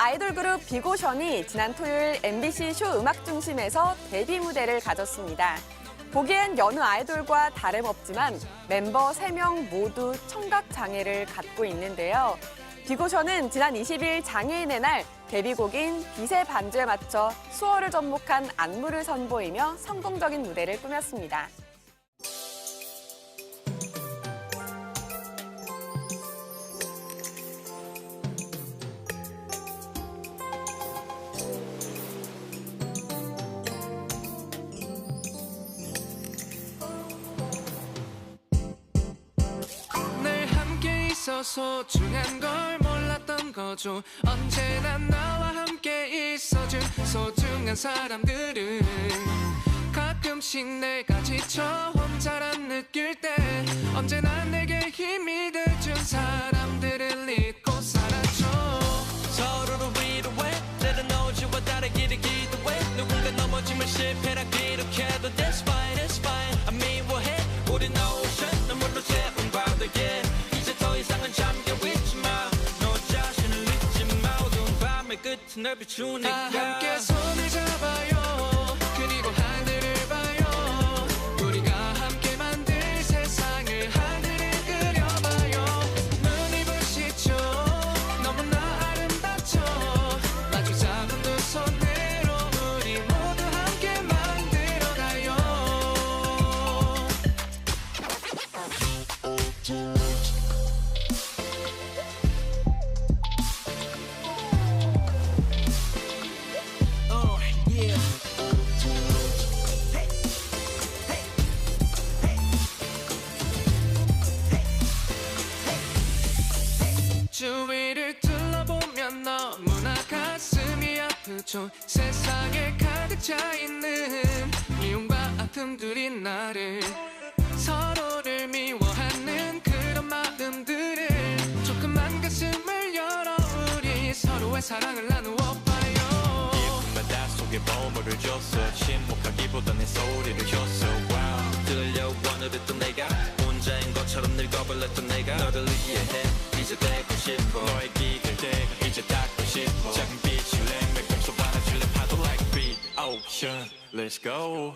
아이돌 그룹 비고션이 지난 토요일 MBC 쇼 음악 중심에서 데뷔 무대를 가졌습니다. 보기엔 여느 아이돌과 다름없지만 멤버 3명 모두 청각 장애를 갖고 있는데요. 비고션은 지난 20일 장애인의 날 데뷔곡인 빛의 반주에 맞춰 수어를 접목한 안무를 선보이며 성공적인 무대를 꾸몄습니다. 소중한 걸 몰랐던 거죠. 언제나 나와 함께 있어준 소중한 사람들은 가끔씩 내가 지쳐 혼자란 느낄 때 언제나 내게 힘이 돼준 사람들을 잊고 살았죠. 서로를 위로해 때론 너지와 다르기를 기도해. 누군가 넘어지면 실패라 기록해도 That's fine, that's fine. 안 미워해 우린 ocean 널 비추니까 주위를 둘러보면 너무나 가슴이 아프죠. 세상에 가득 차 있는 미움과 아픔들이 나를 서로를 미워하는 그런 마음들을 조금만 가슴을 열어 우리 서로의 사랑을 나누어 봐요. 깊은 바다 속에 보물을 줬어. 침묵하기보다 내 소리를 줬어. Wow. 들려와 오늘은 내가 혼자인 것처럼 늙어버렸던 내가 너를 이해 ocean let's go